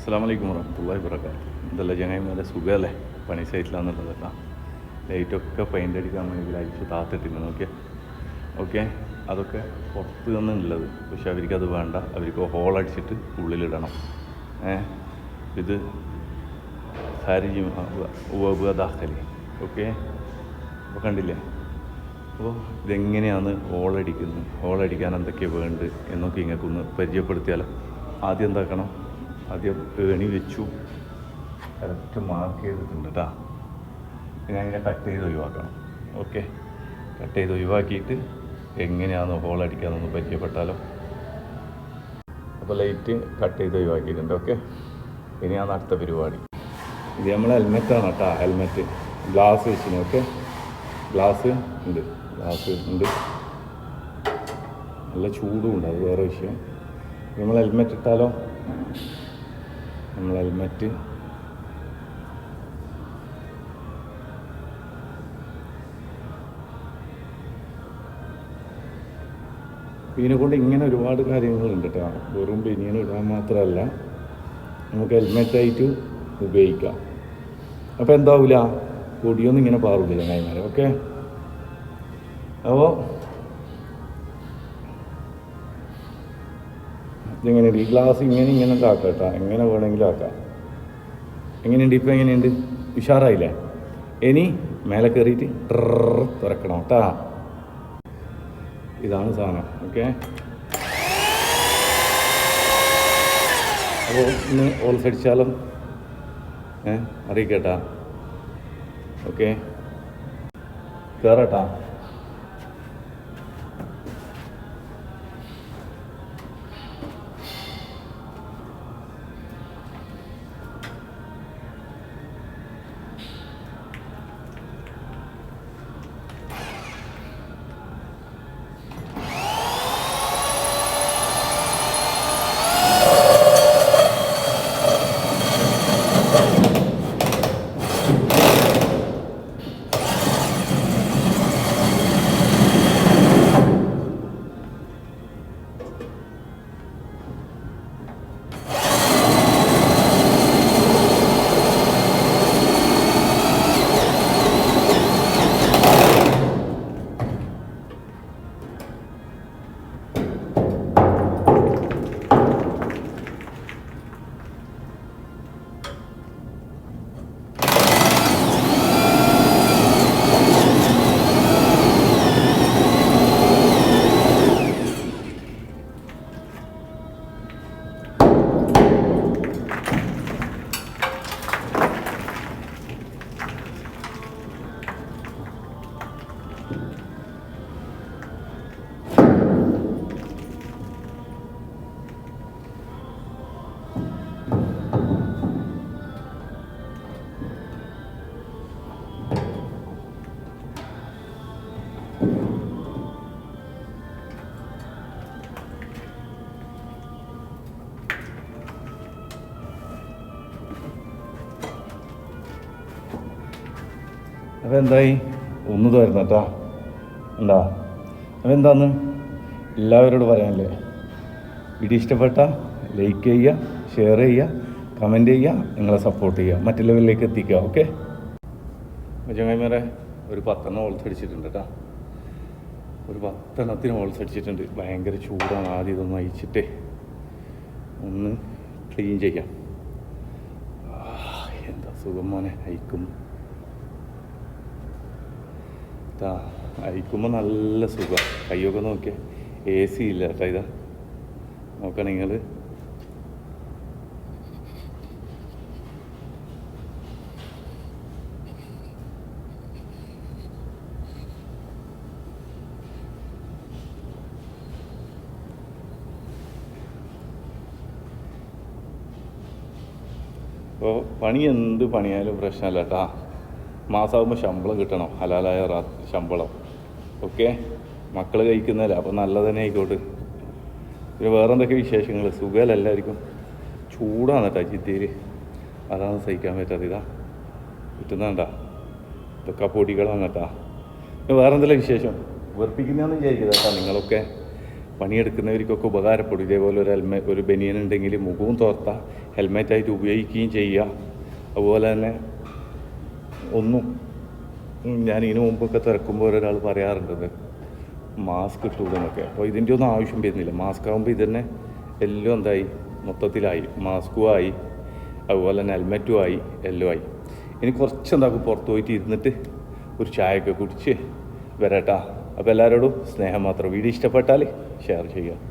അസ്സാം വലൈക്കും വറഹമുല്ലാ എന്തല്ല ചങ്ങായിമാരെ സുഖമല്ലേ പണി സൈറ്റിലാന്നുള്ളതല്ല ലൈറ്റൊക്കെ പെയിന്റ് അടിക്കാൻ വേണ്ടി ലൈറ്റ് താത്തിട്ടിരുന്നു. ഓക്കെ? ഓക്കെ? അതൊക്കെ പുറത്ത് നിന്നുള്ളത്. പക്ഷെ അവർക്കത് വേണ്ട. അവർക്ക് ഹോൾ അടിച്ചിട്ട് ഉള്ളിലിടണം. ഇത് സാരിജി ഉപദാഖലി ഓക്കെ? അപ്പോൾ കണ്ടില്ലേ? അപ്പോൾ ഇതെങ്ങനെയാണ് ഹോളടിക്കുന്നത് ഹോളടിക്കാൻ എന്തൊക്കെയാണ് വേണ്ടത് എന്നൊക്കെ ഇങ്ങൾക്കൊന്ന് പരിചയപ്പെടുത്തിയാലോ? ആദ്യം എന്താക്കണം? ആദ്യം ഏണി വെച്ചു. കറക്റ്റ് മാർക്ക് ചെയ്തിട്ടുണ്ട് കേട്ടോ പിന്നെ അതിനെ കട്ട് ചെയ്ത് ഒഴിവാക്കണം. ഓക്കെ കട്ട് ചെയ്ത് ഒഴിവാക്കിയിട്ട് എങ്ങനെയാണ് ഹോൾ അടിക്കാമെന്നൊന്ന് പരിചയപ്പെട്ടാലോ? അപ്പോൾ ലൈറ്റ് കട്ട് ചെയ്ത് ഒഴിവാക്കിയിട്ടുണ്ട്. ഓക്കെ ഇനിയാണ് അടുത്ത പരിപാടി. ഇത് നമ്മൾ ഹെൽമെറ്റാണ് കേട്ടോ ഹെൽമെറ്റ് ഗ്ലാസ് വെച്ചിന്. ഓക്കെ ഗ്ലാസ് ഉണ്ട്. ഗ്ലാസ് ഉണ്ട്. നല്ല ചൂടും ഉണ്ട്. അത് വേറെ വിഷയം. നമ്മൾ ഹെൽമെറ്റ് ഇട്ടാലോ? നമ്മൾ ഹെൽമെറ്റ്. ഇതിനെ കൊണ്ട് ഇങ്ങനെ ഒരുപാട് കാര്യങ്ങളുണ്ട് കേട്ടോ. വെറും ബനിയൻ ഇടാൻ മാത്രമല്ല നമുക്ക് ഹെൽമെറ്റായിട്ട് ഉപയോഗിക്കാം. അപ്പോൾ എന്താവില്ല പൊടിയൊന്നും ഇങ്ങനെ പാറില്ല ചങ്ങായിമാരെ. ഓക്കെ? അപ്പോൾ ഇതെങ്ങനെയുണ്ട് ഈ ഗ്ലാസ് ഇങ്ങനെ ഇങ്ങനെ ആക്കാം എങ്ങനെ വേണമെങ്കിലും ആക്കാം. എങ്ങനെയുണ്ട്? ഇപ്പം എങ്ങനെയുണ്ട്? ഉഷാറായില്ലേ? ഇനി മേലെ കയറിയിട്ട് തുറക്കണം കേട്ടാ. ഇതാണ് സാധനം. ഓക്കെ. അപ്പോൾ ഇന്ന് ഓൾസ് അടിച്ചാലും ഏ അറിയിക്കട്ടാ. ഓക്കെ. കയറട്ടാ അപ്പോൾ എന്തായി? ഒന്ന് തരുന്ന എന്താ? അപ്പോൾ എന്താന്ന്? എല്ലാവരോടും പറയാനല്ലേ? വീഡിയോ ഇഷ്ടപ്പെട്ട ലൈക്ക് ചെയ്യുക ഷെയർ ചെയ്യുക കമന്റ് ചെയ്യുക നിങ്ങളെ സപ്പോർട്ട് ചെയ്യുക. മറ്റു ലെവലിലേക്ക് എത്തിക്കുക ഓക്കെ ചങ്ങായിമാരെ ഒരു പത്തെണ്ണം ഓൾസ് അടിച്ചിട്ടുണ്ട് കേട്ടോ ഒരു പത്തെണ്ണത്തിന് ഓൾസ് അടിച്ചിട്ടുണ്ട്. ഭയങ്കര ചൂടാണ്. ആദ്യം ഇതൊന്ന് അയച്ചിട്ടേ ഒന്ന് ക്ലീൻ ചെയ്യാം. എന്താ സുഖം മോനെ. അയക്കും ഇതാ അയക്കുമ്പോൾ നല്ല സുഖം. കയ്യൊക്കെ നോക്കിയാൽ എ സി ഇല്ല കേട്ടോ ഇതാ. നോക്കണം നിങ്ങൾ അപ്പോൾ പണി എന്ത് പണിയായാലും പ്രശ്നമല്ല കേട്ടാ മാസമാകുമ്പോൾ ശമ്പളം കിട്ടണം. ഹലാലായ റാ ശമ്പളം. ഓക്കെ? മക്കൾ കഴിക്കുന്നതല്ല അപ്പോൾ നല്ലതന്നെ ആയിക്കോട്ട്. പിന്നെ വേറെ എന്തൊക്കെ വിശേഷങ്ങൾ സുഖമല്ലായിരിക്കും ചൂടാണ് കേട്ടോ ജിദ്ദയിൽ അതാണ് സഹിക്കാൻ പറ്റാത്ത ഇതാ കിട്ടുന്നതാണ്ടാ. ഇതൊക്കെ പൊടികളാണ് കേട്ടാ. പിന്നെ വേറെ എന്തെല്ലാം വിശേഷം? വെറുപ്പിക്കുന്നതെന്ന് വിചാരിക്കുന്നത് കേട്ടോ നിങ്ങളൊക്കെ. പണിയെടുക്കുന്നവർക്കൊക്കെ ഉപകാരപ്പെടും. ഇതേപോലെ ഒരു ഹെൽമെ ഒരു ബനിയൻ ഉണ്ടെങ്കിൽ മുഖവും തോർത്താൽ ഹെൽമെറ്റായിട്ട് ഉപയോഗിക്കുകയും ചെയ്യുക. അതുപോലെ തന്നെ ഒന്നും ഞാൻ ഇതിനു മുമ്പൊക്കെ തിരക്കുമ്പോൾ ഒരാൾ പറയാറുണ്ടത് മാസ്ക് ഇട്ടുകൂടെന്നൊക്കെ അപ്പോൾ ഇതിന്റെ ഒന്നും ആവശ്യം വരുന്നില്ല. മാസ്ക് ആകുമ്പോൾ ഇതന്നെ എല്ലാം എന്തായി? മൊത്തത്തിലായി. മാസ്കും ആയി. അതുപോലെ തന്നെ ഹെൽമെറ്റും ആയി. എല്ലാം ആയി. ഇനി കുറച്ച് എന്താക്കും പുറത്ത് പോയിട്ട് ഇരുന്നിട്ട് ഒരു ചായയൊക്കെ കുടിച്ച് വരട്ടാ. അപ്പോൾ എല്ലാവരോടും സ്നേഹം മാത്രം. വീഡിയോ ഇഷ്ടപ്പെട്ടാൽ ഷെയർ ചെയ്യുക.